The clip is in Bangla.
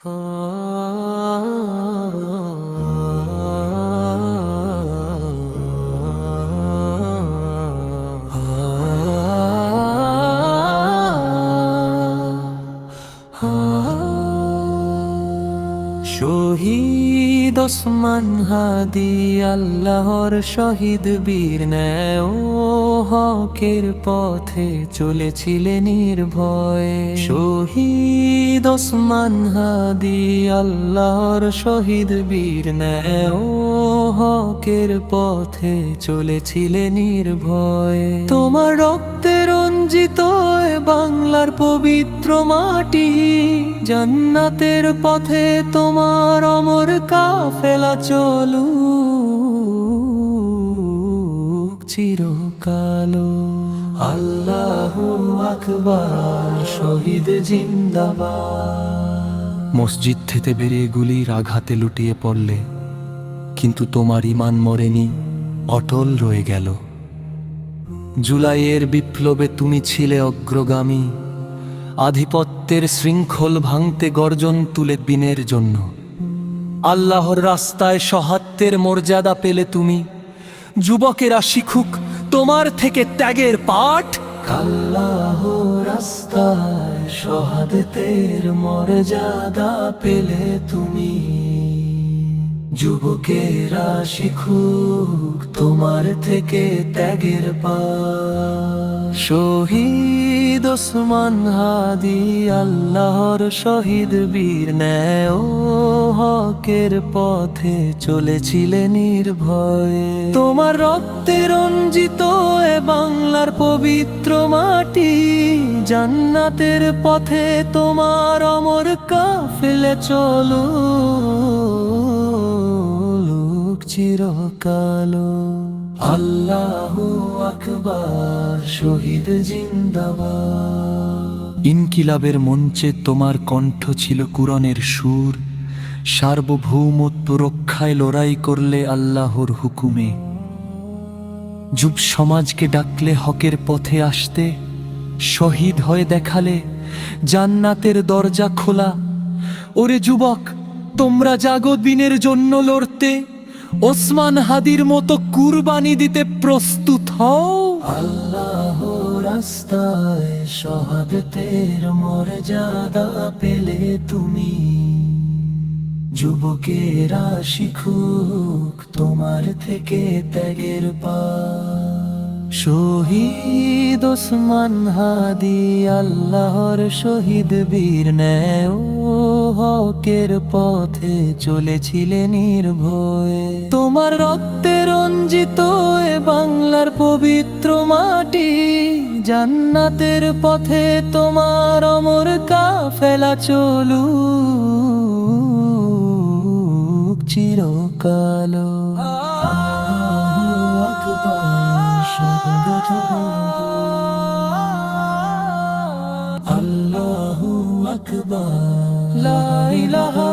শহীদ ওসমান হাদি আল্লাহর শহীদ বীর ও হকের পথে চলেছিলেন নির্ভয়ে। শহীদ ওসমান হাদি, আল্লাহর শহীদ বীর ও হকের পথে চলেছিলেন নির্ভয়ে। তোমার রক্তে রঞ্জিত বাংলার পবিত্র মাটি। জান্নাতের পথে তোমার অমর কাফেলা চলু। চিরকালো আল্লাহু আকবার, শহীদ জিন্দাবাদ। মসজিদ থেকে বেরিয়ে গুলির আঘাতে লুটিয়ে পড়লে, কিন্তু তোমার ইমান মরেনি, অটল রয়ে গেল। জুলাইয়ের বিপ্লবে তুমি ছিলে অগ্রগামী, আধিপত্যের শৃঙ্খল ভাঙতে গর্জন তুলে দিনের জন্য। আল্লাহর রাস্তায় সহাত্মের মর্যাদা পেলে তুমি, যুবকেরা শিখুক তোমার থেকে ত্যাগের পাঠ আল্লাহ রাস্তায় সহাদতের মর্যাদা পেলে তুমি। যুবকেরা শিখুক তোমার থেকে ত্যাগের পা। শহীদ ওসমান হাদি, আল্লাহর শহীদ বীর ন্যায় হকের পথে চলেছিলেন নির্ভয়ে। তোমার রক্তে রঞ্জিত এ বাংলার পবিত্র মাটি, জান্নাতের পথে তোমার অমর কাফেলে চলো। লোক চিরকালো। আল্লাহু আকবার শহীদ জিন্দাবাদ। ইনকিলাবের মঞ্চে তোমার কণ্ঠ ছিল কুরনের সুর। সার্বভৌমত্ব রক্ষায় লড়াই করলে আল্লাহর হুকুমে। যুব সমাজকে ডাকলে হকের পথে আসতে। শহীদ হয়ে দেখালে জান্নাতের দরজা খোলা। ওরে যুবক তোমরা জাগো দিনের জন্য লড়তে। ওসমান হাদির মতো কুরবানি দিতে প্রস্তুত হও। আল্লাহ রাস্তায় সহাদতের মর্যাদা পেলে তুমি। যুবকেরা শিখুক তোমার থেকে ত্যাগের পা। শহীদ ওসমান হাদি আল্লাহর শহীদ বীর ন্যায় ও হকের পথে চলেছিলেন নির্ভয়ে। তোমার রক্তে রঞ্জিত এ বাংলার পবিত্র মাটি, জান্নাতের পথে তোমার অমর কাফেলা চলু চিরকালো। আল্লাহু আকবার। লা ইলাহা